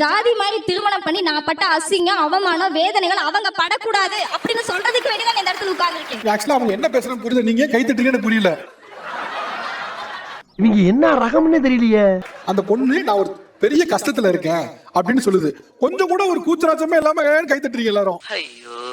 ஜாதி மாதிரி திருமணம் பண்ணி நான் பட்ட அசிங்கம் அவமானம் வேதனைகள் அவங்க படக்கூடாது அப்படின்னு சொல்றதுக்கு வேண்டி இந்த இடத்துல உட்கார்ந்துருக்கேன். ஆக்சுவலா அவங்க என்ன பேசுறாங்க புரியல. நீங்க கை தட்டுறீங்கன்னு புரியல. இவங்க என்ன ரகம்னு தெரியலையே. அந்த பொண்ணு நான் ஒரு பெரிய கஷ்டத்துல இருக்கேன் அப்படின்னு சொல்லுது. கொஞ்சம் கூட ஒரு கூச்சராச்சமே இல்லாம கை தட்டுறீங்க எல்லாரும்? ஐயோ.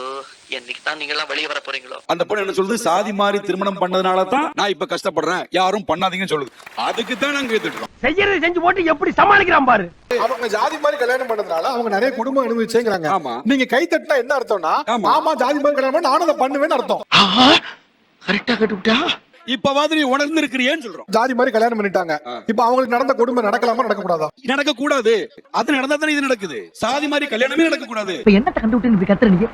என்னைக்கு தான் நீங்க எல்லாம் வெளியே வர போறீங்களோ? அந்த பொண்ணு என்ன சொல்லுது? சாதி மாறி திருமணம் பண்ணதுனால தான் நான் இப்ப கஷ்டப்படுறேன். யாரும் பண்ணாதீங்கன்னு சொல்லுது. அதுக்கு தான் நாங்க செய்யறது செஞ்சு போட்டு எப்படி சமாளிக்கிறான் பாரு. அவங்க ஜாதி மாதிரி கல்யாணம் பண்ணதுனால அவங்க நிறைய குடும்பம் அனுபவிச்சேங்கிறாங்க. ஆமா. நீங்க கை தட்டினா என்ன அர்த்தம்னா ஆமா. ஆமா ஜாதி மாதிரி கல்யாணம் பண்ணா நானும் அதை பண்ணுவேன்னு அர்த்தம். கரெக்டா கட்டுவிட்டா? இப்பவாது நீ உணர்ந்து இருக்கிறியேன்னு சொல்றோம். ஜாதி மாதிரி கல்யாணம் பண்ணிட்டாங்க. இப்ப அவங்களுக்கு நடந்த கொடுமை நடக்கலாமா நடக்க கூடாதா நடக்க கூடாது அது நடந்தா தானே இது நடக்குது. சாதி மாதிரி கல்யாணமே நடக்க கூடாது இப்ப என்னத்த கண்டுவிட்டு இப்படி கத்துற நீங்க?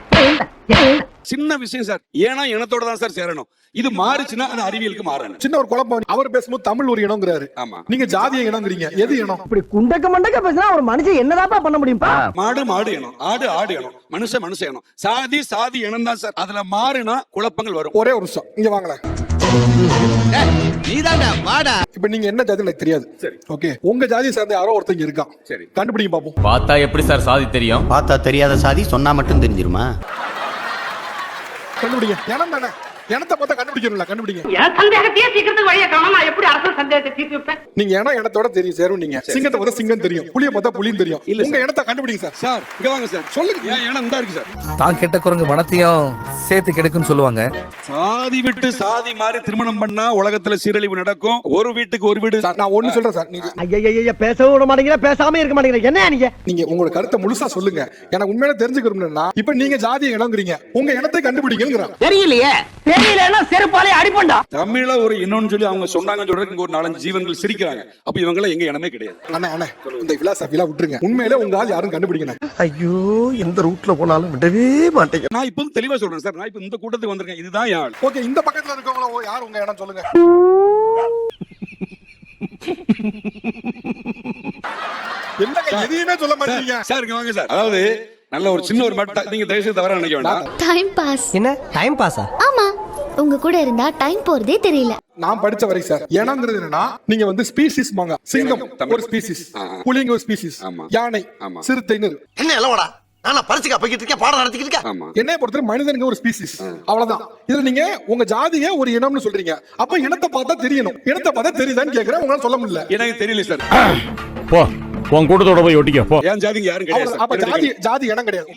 சின்ன விஷயம் சார். ஏன்னா இனத்தோட தான் சார் சேரணும். இது மாறுச்சுன்னா அது அறிவியலுக்கு மாறணும் சின்ன ஒரு குழப்பம். அவர் பேசும்போது தமிழ் ஒரு இனங்கிறாரு. ஆமா. நீங்க ஜாதிய இனங்கிறீங்க. எது இனம்? இப்படி குண்டக்க மண்டக்க பேசினா ஒரு மனுஷன் என்னதாப்பா பண்ண முடியும்பா மாடு மாடு இனம். ஆடு ஆடு இனம். மனுஷன் மனுஷ இனம். சாதி சாதி இனம் தான் சார். அதுல மாறுனா குழப்பங்கள் வரும். ஒரே ஒரு நிமிஷம். இங்க வாங்களேன். இப்ப நீங்க என்ன ஜாதி எனக்கு தெரியாது. சரி. ஓகே? உங்க ஜாதியை சேர்ந்த யாரோ ஒருத்தங்க இருக்கான். சரி. கண்டுபிடிங்க பாப்போம். பார்த்தா எப்படி சார் சாதி தெரியும்? பார்த்தா தெரியாத சாதி சொன்னா மட்டும் தெரிஞ்சிருமா? கண்டுபிடிங்க. இனம் தானே? இனத்தை பார்த்தா கண்டுபிடிக்கணும்ல கண்டுபிடிங்க. என் சந்தேகத்தையே சீக்கிரத்துக்கு வழியை காணும் நான் எப்படி அரசு சந்தேகத்தை தீர்த்து வைப்பேன்? நீங்க இனம் இடத்தோட தெரியும் சேரும் நீங்க. சிங்கத்தை பார்த்தா சிங்கம் தெரியும் புளிய பார்த்தா புலியும் தெரியும். இல்ல உங்க இடத்த கண்டுபிடிங்க சார் சார் இங்க வாங்க சார் சொல்லுங்க. ஏன் இனம் இந்த இருக்கு சார் தான் கெட்ட குரங்கு மனத்தையும் சேர்த்து கெடுக்குன்னு சொல்லுவாங்க. சாதி விட்டு சாதி மாறி திருமணம் பண்ணா உலகத்துல சீரழிவு நடக்கும். ஒரு வீட்டுக்கு ஒரு வீடு. நான் ஒண்ணு சொல்றேன் சார் நீங்க ஐயா பேசவும் விட மாட்டேங்கிற பேசாம இருக்க மாட்டேங்கிற என்ன நீங்க? நீங்க உங்களோட கருத்தை முழுசா சொல்லுங்க. எனக்கு உண்மையில தெரிஞ்சுக்கணும்னா இப்ப நீங்க ஜாதிய இனங்கிறீங்க. உங்க இனத்தை கண்டுபிடிங்கிறான் தெரியலையே. தெரியலன்னா செருப்பாலே அடிப்பண்டா. தமிழ்ல ஒரு இன்னொன்னு சொல்லி அவங்க சொன்னாங்கன்னு சொல்றதுக்கு ஒரு நாலஞ்சு ஜீவன்கள் சிரிக்கிறாங்க. அப்ப இவங்க எல்லாம் எங்க இனமே கிடையாது. அண்ணா அண்ணா இந்த பிலாசபிலா விட்டுருங்க. உண்மையிலே உங்க ஆள் யாரும் கண்டுபிடிக்கணும் ஐயோ எந்த ரூட்ல போனாலும் விடவே மாட்டேங்க. நான் இப்ப தெளிவா சொல்றேன் சார். நான் இப்ப இந்த கூட்டத்துக்கு வந்திருக்கேன். இதுதான் ஆள் ஓகே இந்த பக்கத்துல இருக்கவங்கள யார் உங்க இடம் சொல்லுங்க. என்னங்க எதையுமே சொல்ல மாட்டீங்க. சார் இங்க வாங்க சார். அதாவது நல்ல ஒரு சின்ன ஒரு மட்டை நீங்க தயவுசெய்து தவறா நினைக்க வேண்டாம். டைம் பாஸ் என்ன? டைம் பாஸா ஆமா. உங்க கூட இருந்தா டைம் போறதே தெரியல நான் படிச்ச வரை சார் இனங்கிறது என்னன்னா நீங்க வந்து ஸ்பீசிஸ் வாங்க சிங்கம். ஒரு ஸ்பீசிஸ். புலிங்க ஒரு ஸ்பீசிஸ் ஆமா. யானை ஆமா. சிறுத்தைன்னு. என்ன எல்லோடா நானா பரிசுக்கா போய்கிட்டு இருக்கேன் பாடம் நடத்திக்கிட்டு இருக்கேன் ஆமா என்னைய பொறுத்தவரை மனிதனுங்க ஒரு ஸ்பீசிஸ் அவ்வளவுதான் இதுல நீங்க உங்க ஜாதிய ஒரு இனம்னு சொல்றீங்க அப்ப இனத்தை பார்த்தா தெரியணும் இனத்தை பார்த்தா தெரியுதான்னு கேக்குறேன் உங்களால சொல்ல முடியல எனக்கு தெரியல சார் போ உன் கூட்டத்தோட போய் ஒட்டிக்க போ என் ஜாதிங்க யாரும் கிடையாது. அப்ப ஜாதி. ஜாதி இனம் கிடையாது.